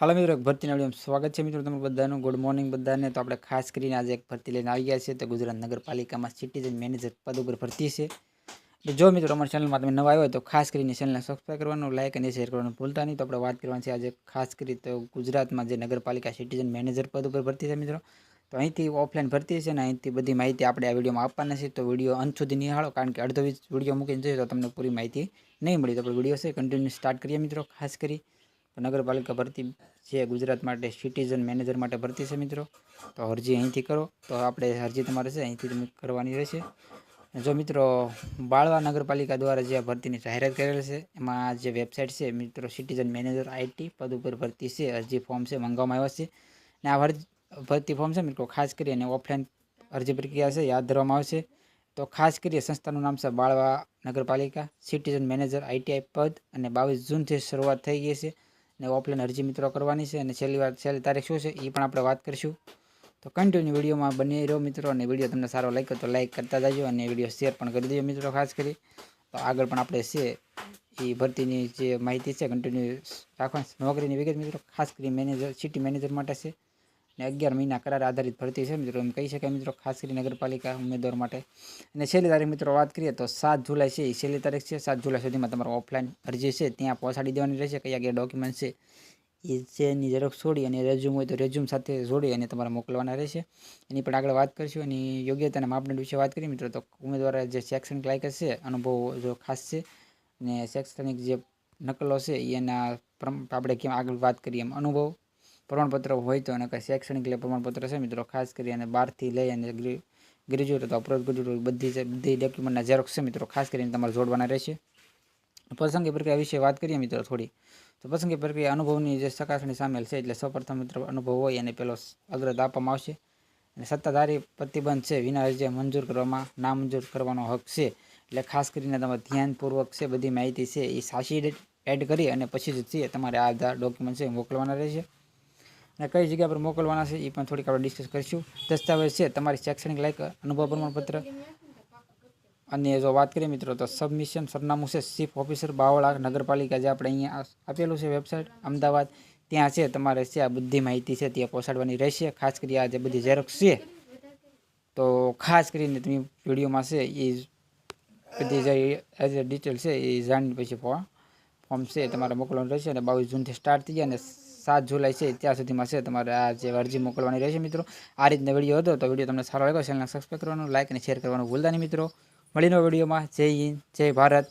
હાલો મિત્રો એક ભરતીના સ્વાગત છે મિત્રો તમારું બધાનું. ગુડ મોર્નિંગ બધાને. તો આપણે ખાસ કરીને આજે એક ભરતી લઈને આવી ગયા છીએ તો ગુજરાત નગરપાલિકામાં સિટીઝન મેનેજર પદ ઉપર ભરતી છે. તો જો મિત્રો અમારી ચેનલમાં તમે નવા આવ્યો હોય તો ખાસ કરીને ચેનલને સબસ્ક્રાઈબ કરવાનું લાઇક અને શેર કરવાનું ભૂલતા નહીં. તો આપણે વાત કરવાની છે આજે ખાસ કરી તો ગુજરાતમાં જે નગરપાલિકા સિટીઝન મેનેજર પદ ઉપર ભરતી છે મિત્રો. તો અહીંથી ઓફલાઈન ભરતી છે ને અહીંથી બધી માહિતી આપણે આ વિડીયોમાં આપવાના છે. તો વીડિયો અંત સુધી નિહાળો કારણ કે અડધો વીસ વીડિયો મૂકીને જોઈએ તો તમને પૂરી માહિતી નહીં મળી. તો આપણે વીડિયો છે કન્ટિન્યુ સ્ટાર્ટ કરીએ મિત્રો ખાસ કરી. નગરપાલિકા ભરતી છે, ગુજરાત માટે સિટીઝન મેનેજર માટે ભરતી છે મિત્રો. તો અરજી અહીંથી કરો. તો આપણે અરજી તમારે છે, અહીંથી તમે કરવાની રહેશે. જો મિત્રો, બાળવા નગરપાલિકા દ્વારા જે ભરતીની જાહેરાત કરેલ છે, એમાં જે વેબસાઇટ છે, મિત્રો સિટીઝન મેનેજર આઈટી પદ ઉપર ભરતી છે, અરજી ફોર્મ છે, મંગાવવામાં આવ્યા છે. અને આ ભર- ભરતી ફોર્મ છે, મિત્રો, ખાસ કરીને ઓફલાઈન અરજી પ્રક્રિયા છે, યાદ ધરવામાં આવશે. તો ખાસ કરી સંસ્થાનું નામ છે, બાળવા નગરપાલિકા સિટીઝન મેનેજર આઈટીઆઈ પદ અને બાવીસ જૂનથી શરૂઆત થઈ ગઈ છે. અને ઓફલાઈન અરજી મિત્રો કરવાની છે અને છેલ્લી વાર છેલ્લી તારીખ શું છે એ પણ આપણે વાત કરીશું. તો કન્ટિન્યુ વિડીયોમાં બની રહ્યો મિત્રો અને વીડિયો તમને સારો લાગ્યો તો લાઇક કરતા જાજો અને વીડિયો શેર પણ કરી દેજો મિત્રો ખાસ કરી. તો આગળ પણ આપણે છે એ ભરતીની જે માહિતી છે કન્ટિન્યુ રાખવાની નોકરીની વિગત મિત્રો ખાસ કરી મેનેજર સિટી મેનેજર માટે છે. અને અગિયાર મહિના કરાર આધારિત ભરતી છે મિત્રો. એમ કહી શકાય મિત્રો, ખાસ કરી નગરપાલિકા ઉમેદવાર માટે. અને છેલ્લી તારીખ મિત્રો વાત કરીએ તો સાત જુલાઈ છે. એ છેલ્લી તારીખ છે. સાત જુલાઈ સુધીમાં તમારો ઓફલાઈન અરજી છે. ત્યાં પહોંચાડી દેવાની રહેશે. કયા કયા ડોક્યુમેન્ટ છે એ જેની ઝેરોક્ષ છોડી અને રેઝ્યુમ હોય તો રેઝ્યુમ સાથે જોડી અને તમારે મોકલવાના રહેશે. એની પણ આગળ વાત કરીશું. અને યોગ્યતા અને માપદંડ વિશે વાત કરીએ મિત્રો, તો ઉમેદવાર જે શૈક્ષણિક લાયક છે, અનુભવ જો ખાસ છે અને શૈક્ષણિક જે નકલો છે એના આપણે કેમ આગળ વાત કરીએ એમ અનુભવ. પ્રમાણપત્ર હોય તો અને કંઈ શૈક્ષણિક લે પ્રમાણપત્ર છે મિત્રો, ખાસ કરી અને બારથી લઈ અને ગ્રે, ગ્રેજ્યુએટ અથવા પોસ્ટ ગ્રેજ્યુએટ બધી બધી ડોક્યુમેન્ટના ઝેરોક્ષ છે મિત્રો, ખાસ કરીને તમારે જોડવાના રહેશે. પસંદગી પ્રક્રિયા વિશે વાત કરીએ મિત્રો થોડી. તો પસંદગી પ્રક્રિયા અનુભવની જે ચકાસણી સામેલ છે એટલે સૌપ્રથમ મિત્રો અનુભવ હોય એને પેલો અગ્રતા આપવામાં આવશે. અને સત્તાધારી પ્રતિબંધ છે, વિના અરજી મંજૂર કરવામાં નામંજૂર કરવાનો હક છે. એટલે ખાસ કરીને તમે ધ્યાનપૂર્વક છે, બધી માહિતી છે એ સાચી એડ કરી અને પછી જ તમારે આ બધા ડોક્યુમેન્ટ છે મોકલવાના રહેશે. અને કઈ જગ્યા પર મોકલવાના છે એ પણ થોડીક આપણે ડિસ્કસ કરીશું. દસ્તાવેજ છે, તમારી શૈક્ષણિક લાયક અનુભવ પ્રમાણપત્ર અને જો વાત કરીએ મિત્રો, તો સબમિશન સરનામું છે ચીફ ઓફિસર બાવળા નગરપાલિકા, જે આપણે અહીંયા આપેલું છે વેબસાઇટ અમદાવાદ. ત્યાં છે, તમારે છે આ બધી માહિતી છે ત્યાં પહોંચાડવાની રહેશે. ખાસ કરી આ જે બધી ઝેરોક્ષ છે, તો ખાસ કરીને તમે વિડીયોમાં છે એ બધી જે ડિટેલ છે એ જાણીને પછી ફોર્મ છે તમારે મોકલવાનું રહેશે અને બાવીસ જૂનથી સ્ટાર્ટ થઈ જાય અને સાત જુલાઈ છે, ત્યાં સુધીમાં છે. તમારે આ જે અરજી મોકલવાની રહેશે મિત્રો. આ રીતનો વીડિયો હતો, તો વીડિયો તમને સારો લાગ્યો ચેનલને સબસ્ક્રાઈબ કરવાનું લાઈક અને શેર કરવાનું ભૂલતા નહીં મિત્રો. મળીનો વિડીયોમાં. જય હિન્દ, જય ભારત.